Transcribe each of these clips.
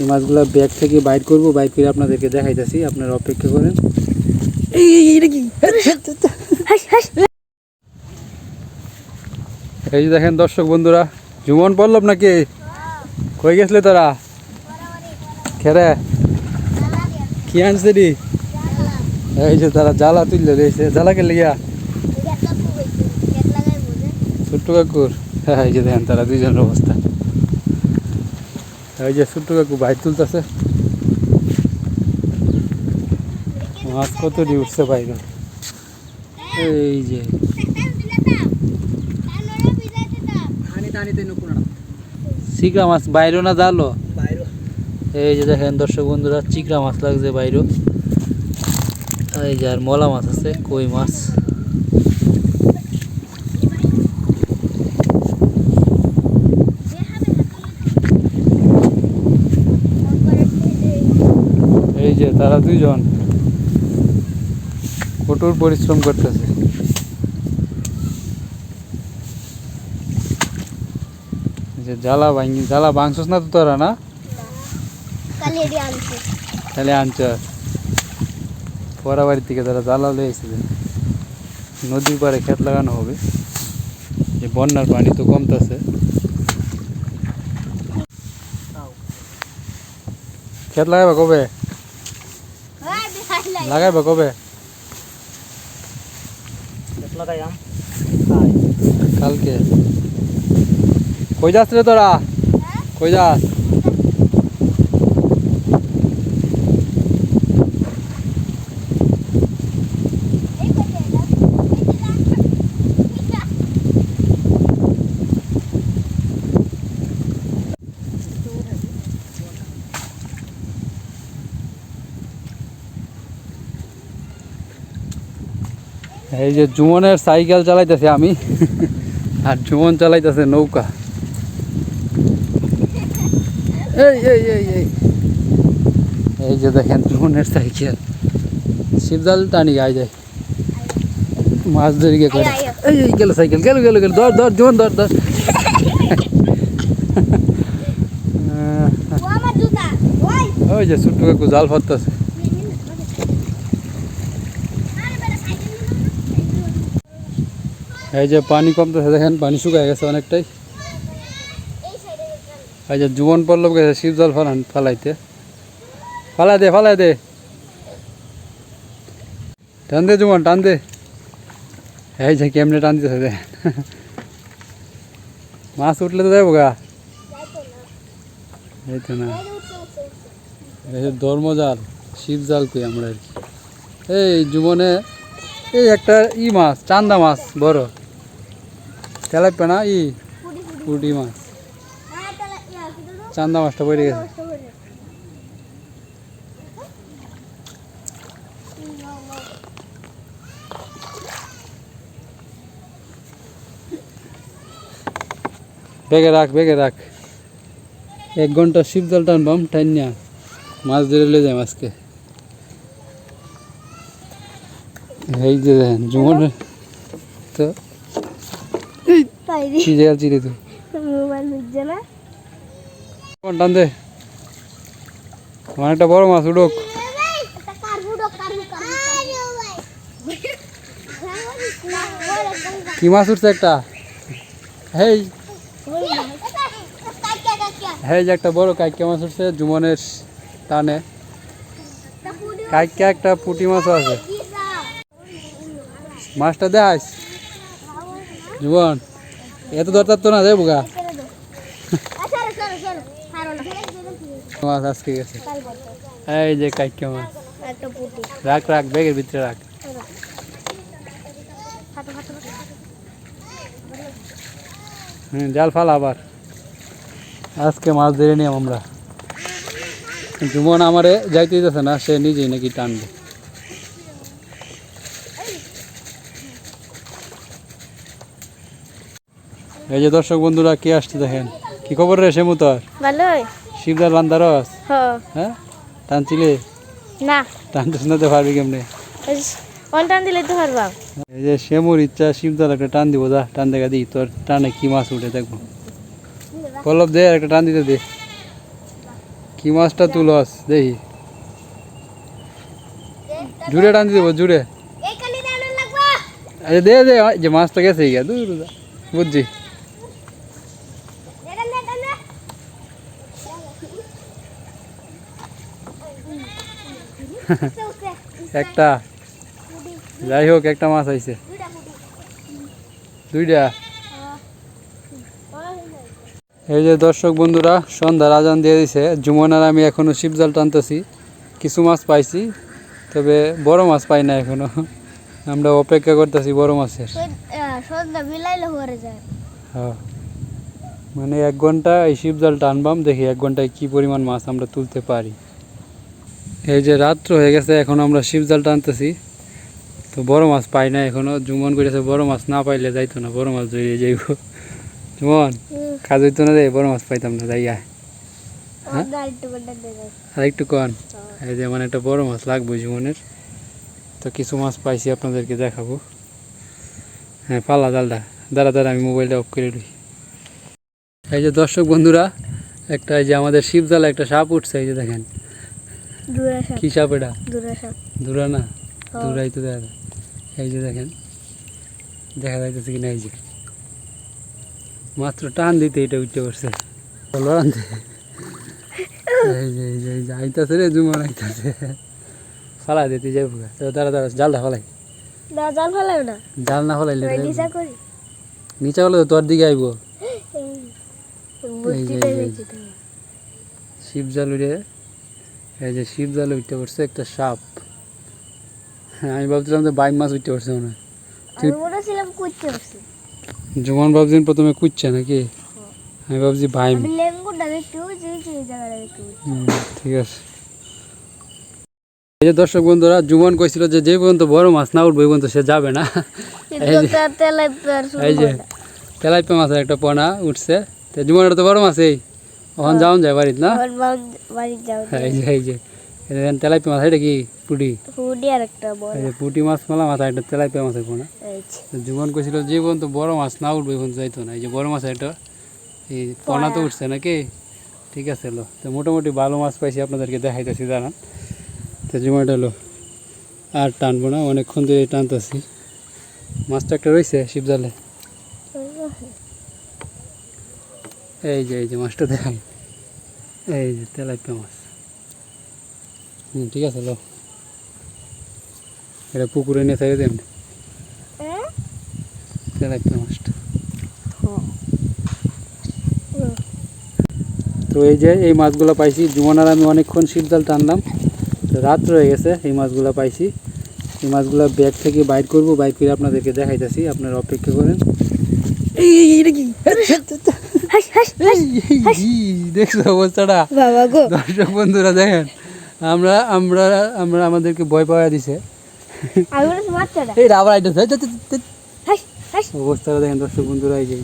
এই মাছগুলো ব্যাগ থেকে বাইর করব বাইর করে আপনাদেরকে দেখাইতেছি আপনারা অপেক্ষা করেন। এই এই, এইটা কি? এই যে দেখেন দর্শক বন্ধুরা জুমন পল্লব নাকি? কই গেছলে তোরা? খেরে? কি আনছে রে? এই যে তারা জ্বালা তুললে রয়েছে জ্বালা কে লিগা ছোট্ট কাকুর। হ্যাঁ এই যে দেখেন তারা দুইজনের অবস্থা। এই যে ছোট্ট কাকু বাইর তুলতেছে। মাছ কত ডি উঠছে বাইরে এই যে। চিকরা মাছ, বাইরে না জালো? এই যে দেখেন দর্শক বন্ধুরা চিকরা মাছ লাগছে বাইরে। এই যে আর মলা মাছ আছে, কই মাছ এই যে তারা দুইজন কঠোর পরিশ্রম করতেছে। যে জ্বালা ভাঙি জ্বালা ভাঙছস না তো তোরা না? তাহলে আনছ। পরা বাড়ির থেকে তারা জ্বালা লয়ে এসেছে নদীর পাড়ে ক্ষেত লাগানো হবে। যে বন্যার পানি তো কমতেছে। ক্ষেত লাগাবে কবে? লাগাইবা কবে? কালকে। কই যাস রে তোরা? কই যাস? এই যে জুমনের সাইকেল চালাইতেছে আমি। আর জুমন চালাইতেছে নৌকা। এই এই এই এই। এই যে দেখেন জুমনের সাইকেল। শিবজাল টানি গায়ে যায় মাছ ধরে গিয়ে করে। এই এই গেল সাইকেল গেল গেল গেল। ধর ধর জুমন ধর ধর। ওই যে ছোট্ট কাকু জাল ফাটতেছে। এই যে পানি কমতেছে, দেখেন, পানি শুকায় গেছে অনেকটাই। এই যে জুবন পল্লব গেছে শিব জল ফালান, ফালাইতে। ফালাই দে ফালাই দে। টান দে জুবন টান দে। এই যে কেমনে টান দিতেছে দে মাছ উঠলে তো যাব গা। এই তো না। এই যে ধর্মজাল, শিব জাল কই আমরা আর কি। এই জুবনে এই একটা ই মাছ, চান্দা মাছ, বড়। তেলাপিয়া না ই পুটি মাছ। চান্দা মাছটা পড়ে গেছে। বেগে রাখ বেগে রাখ। এক ঘণ্টা শিব জল টানবাম টাইনিয়া মাছ ধরে লে যাই মাছকে। এই যে দেখেন জুমনে তো কি জায়গা চিরে তো কোন টান দে। একটা বড় মাছ উঠুক কি মাছ উঠছে একটা? হেই। হেই যে একটা বড় কাইকা মাছ উঠছে জুমনের টানে। কাইকা একটা পুটি মাছও আছে। মাছটা দেখাইস জুবন এত দরকার তো না যাব গা। মাছ আজকে গেছে। এই যে কাইকা মাছ। রাখ রাখ, ব্যাগের ভিতরে রাখ। হুম, জাল ফাল আবার। আজকে মাছ ধরে নিলাম আমরা। জুমন আমারে যাইতে দিতেছে না, সে নিজেই নাকি টানবে। এই যে দর্শক বন্ধুরা কে আসছে দেখেন? কি খবর রে সেমু তোর ভালোই। শিবদার রান্দারস হ। হ্যাঁ? টানছিলে? না। টানতে শোনাতে পারবি কেমনে? কোন টান দিলে তো পারবা। এই যে ইচ্ছা শিবদার একটা টান দিব যা টান দেখা দিই তোর টানে কি মাছ উঠে দেখব। পল্লব দে একটা টান দিতে দে। কি মাছটা তুলস দেখি জুড়ে টান দিব জুড়ে। আরে দে দে যে মাছটা গেছে গিয়া দূর। বুঝছি এটা না এটা না একটা। যাই হোক, একটা মাছ আইছে। দুইটা? এই যে দর্শক বন্ধুরা সন্ধ্যার আজান দিয়ে দিছে। জুমনার আমি এখনও শিবজাল টানতেছি। কিছু মাছ পাইছি, তবে বড় মাছ পাই না এখনও। আমরা অপেক্ষা করতেছি বড় মাছের। হ্যাঁ। মানে এক ঘণ্টা এই শিবজাল টানবাম, দেখি এক ঘন্টায় কি পরিমাণ মাছ আমরা তুলতে পারি। এই যে রাত্র হয়ে গেছে এখন আমরা শিবজাল টানতেছি। তো বড় মাছ পাই না এখনও জুমন করেছে বড় মাছ না পাইলে যাইতো না বড় মাছ জড়িয়ে যাইব। জুমন কাজ হইতো না রে বড় মাছ পাইতাম না যাইয়া হ্যাঁ? আর একটু কন। এই যে মানে একটা বড় মাছ লাগবে জীবনের তো কিছু মাছ পাইছি আপনাদেরকে দেখাবো। হ্যাঁ পালা জালটা। দাঁড়া দাঁড়া আমি মোবাইলটা অফ করে দিই। এই যে দর্শক বন্ধুরা একটা এই যে আমাদের শিবজালে একটা সাপ উঠছে এই যে দেখেন। কি সাপ এটা? দূরাসা না? দূরাই তো দেখা যায়। এই যে দেখেন দেখা যাইতেছে কিনা এই যে। মাত্র টান দিতে এটা উঠতে পারছে। লড়ানতে এই যে এই যে এই যে আইতাছে রে জুমন আইতাছে। ফালা দিতে দাঁড়া দাঁড়া জালটা ফালাই। না জাল ফেলাও না। জাল না ফালাইলে ওই করি। নিচে হলে তোর দিকে আইব। এই যে। শিব জাল উঠে এই যে শিব জাল উঠতে পারছে একটা সাপ। হ্যাঁ আমি ভাবছিলাম যে বাইম মাছ উঠতে পারছে মনে জুমন ভাবছেন প্রথমে কুচ্ছে নাকি? আমি ভাবছি হুম, ঠিক আছে। এই যে দর্শক বন্ধুরা জুমন কইছিল যে যে পর্যন্ত বড় মাছ না উঠবে ওই পর্যন্ত সে যাবে না। এই যে-। তেলাইপা মাছের একটা পোনা উঠছে। তো জুমনের তো বড় মাছ এই। ওখান যাওন যায় বাড়িত না? যাও হ্যাঁ, এই যে এই যে এই যে মাছ এটা কি পুটি? হুডি আর একটা বড়। এই পুটি মাছ মালা মাথা একটা তেলাইপা মাছের পোনা এই যে। তো জুমন কইছিল যে পর্যন্ত বড় মাছ না উঠবে পর্যন্ত যাইতো না। এই যে বড় মাছ একটা এই পোনা তো উঠছে নাকি? ঠিক আছে লো। তো মোটামুটি ভালো মাছ পাইছি আপনাদেরকে দেখাইতেছি জানান তো জুমাটা হলো আর টানবো না অনেকক্ষণ ধরে টানতেছি। মাছটা একটা রয়েছে শিবজালে। এই যে এই যে মাছটা দেখাই। এই যে তেলাপিয়া মাছ। হুম ঠিক আছে লো। এটা পুকুরে নিয়ে থাকে এমনি হ্যাঁ? তেলাপিয়া মাছটা। তো এই যে এই মাছগুলো পাইছি। জুমনার আমি অনেকক্ষণ শীতজাল টানলাম। তো রাত রয়ে গেছে এই মাছগুলো পাইছি। এই মাছগুলো ব্যাগ থেকে বাইর করব বাইর করে আপনাদেরকে দেখাইতেছি। আপনারা অপেক্ষা করেন। এই এইটা কি? দেখছ অবস্থাটা? দর্শক বন্ধুরা দেখেন আমরা আমরা আমরা আমাদেরকে ভয় পাওয়া দিছে। এই হাস হাস। অবস্থাটা দেখেন দর্শক বন্ধুরা এই যে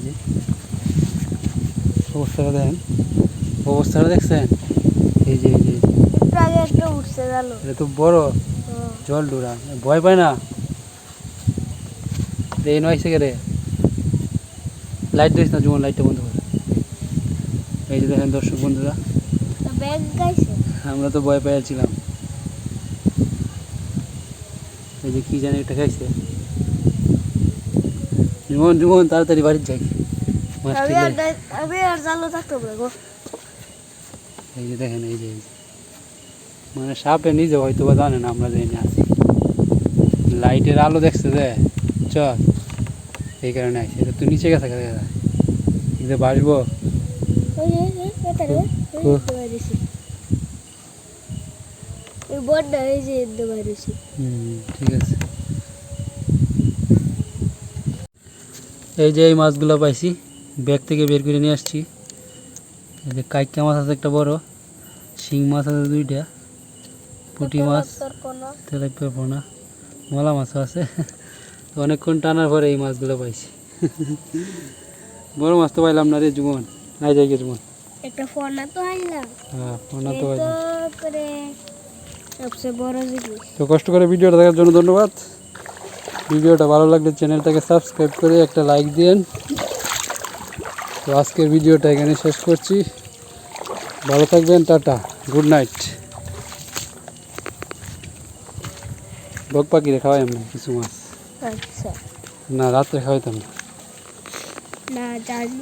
অবস্থাটা দেখেন অবস্থাটা দেখছেন? এই যে এই যে এটা তো বড় জল ডোরা ভয় পায় না। এই নয় রে লাইট দিস না জুমন লাইটটা বন্ধ করে। এই যে দেখেন দর্শক বন্ধুরা আমরা তো ভয় পেয়েছিলাম এই যে কি জানি একটা খাইছে জুমন জুমন তাড়াতাড়ি বাড়ির যাই। এই যে দেখেন এই যে মানে সাপে নিজে হয়তো বা জানে না আমরা যাই না আছি। লাইটের আলো দেখছে যে চল। এই কারণে এটা তুই নিচে গেছে গেছে এটা এই, যে এই মাছগুলো পাইছি ব্যাগ থেকে বের করে নিয়ে আসছি। এই যে কাইকা মাছ আছে একটা বড় শিং মাছ আছে দুইটা পুঁটি মাছ তেলাপিয়া পোনা মলা মাছও আছে। অনেকক্ষণ টানার পরে এই মাছগুলো পাইছি। বড় মাছ তো পাইলাম না রে জুমন নাই যাই গে জুমন একটা ফোনা তো আনলাম হ্যাঁ এই তো তো করে সবচেয়ে বড় জিনিস। তো কষ্ট করে ভিডিওটা দেখার জন্য ধন্যবাদ। ভিডিওটা ভালো লাগলে চ্যানেলটাকে সাবস্ক্রাইব করে একটা লাইক দিন তো আজকের ভিডিওটা এখানে শেষ করছি। ভালো থাকবেন টাটা গুড নাইট। বক পাখিরে খাওয়াই আমরা কিছু মাছ। আচ্ছা। না রাত্রে খাওয়াইতাম না। না জানি